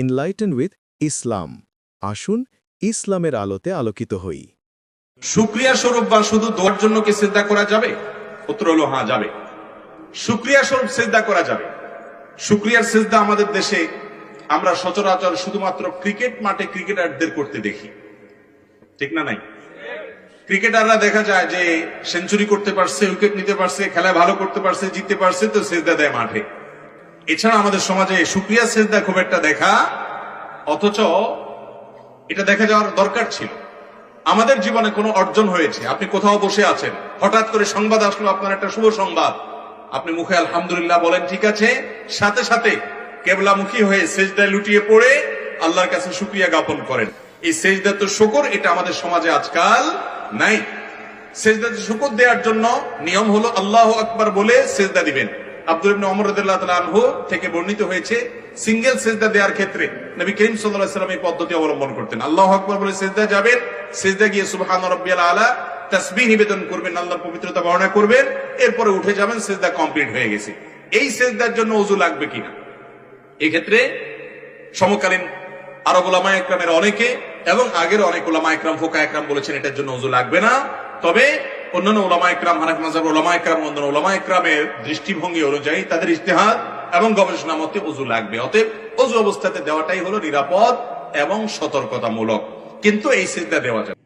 Enlighten with ইসলাম আসুন ইসলামের আলোতে আলোকিত হই। সুক্রিয়া স্বরূপ বা শুধু দোয়ার জন্য কি সিদ্ধা করা যাবে? উত্তর হলো হ্যাঁ যাবে। সুক্রিয়া স্বরূপ সিদ্ধা করা যাবে। সুক্রিয়ার সিদ্ধা আমাদের দেশে আমরা সচরাচর শুধুমাত্র ক্রিকেট মাঠে ক্রিকেটারদের করতে দেখি। ঠিক না নাই? ক্রিকেটাররা দেখা যায় যে সেঞ্চুরি করতে পারছে, উইকেট নিতে পারছে, খেলায় ভালো করতে পারছে, জিততে পারছে, তো সেজদা দেয় মাঠে। এছাড়া আমাদের সমাজে সুক্রিয়া সেজদা খুব একটা দেখা, অথচ এটা দেখা যাওয়ার দরকার ছিল। আমাদের জীবনে কোনো অর্জন হয়েছে, আপনি কোথাও বসে আছেন, হঠাৎ করে সংবাদ আসলো আপনার একটা শুভ সংবাদ, আপনি মুখে আলহামদুলিল্লাহ বলেন, ঠিক আছে। সাথে সাথে কেবলামুখী হয়ে সেজদায় লুটিয়ে পড়ে আল্লাহর কাছে শুক্রিয়া জ্ঞাপন করেন। এই সেজদা তো শুকর, এটা আমাদের সমাজে আজকাল নাই। সেজদাতে শুকর দেওয়ার জন্য নিয়ম হলো আল্লাহ আকবার বলে সেজদা দিবেন। থেকে বর্ণিত হয়েছে, সিঙ্গেল দেওয়ার ক্ষেত্রে পদ্ধতি অবলম্বন করতেন। আল্লাহু আকবার বলে, সেজদা যাবেন, সেজদা গিয়ে সুবহান আলা, তাসবিহ নিবেদন করবেন, আল্লাহর পবিত্রতা বর্ণনা করবেন, এরপরে উঠে যাবেন, সেজদা কমপ্লিট হয়ে গেছে। এই সেজদার জন্য ওযু লাগবে কিনা? এক্ষেত্রে সমকালীন আরব ওলামা একরামের অনেকে এবং আগের অনেক ওলামা একরাম ফোকা একরাম বলেছেন এটার জন্য ওজু লাগবে না। তবে অন্যান্য ওলামা একরাম হানাফ মাজাব ওলামা একরাম অন্যান্য ওলামা একরামের দৃষ্টিভঙ্গি অনুযায়ী তাদের ইস্তেহার এবং গবেষণা মতে উজু লাগবে। অতএব ওজু অবস্থাতে দেওয়াটাই হলো নিরাপদ এবং সতর্কতামূলক। কিন্তু এই সিজদা দেওয়া যাবে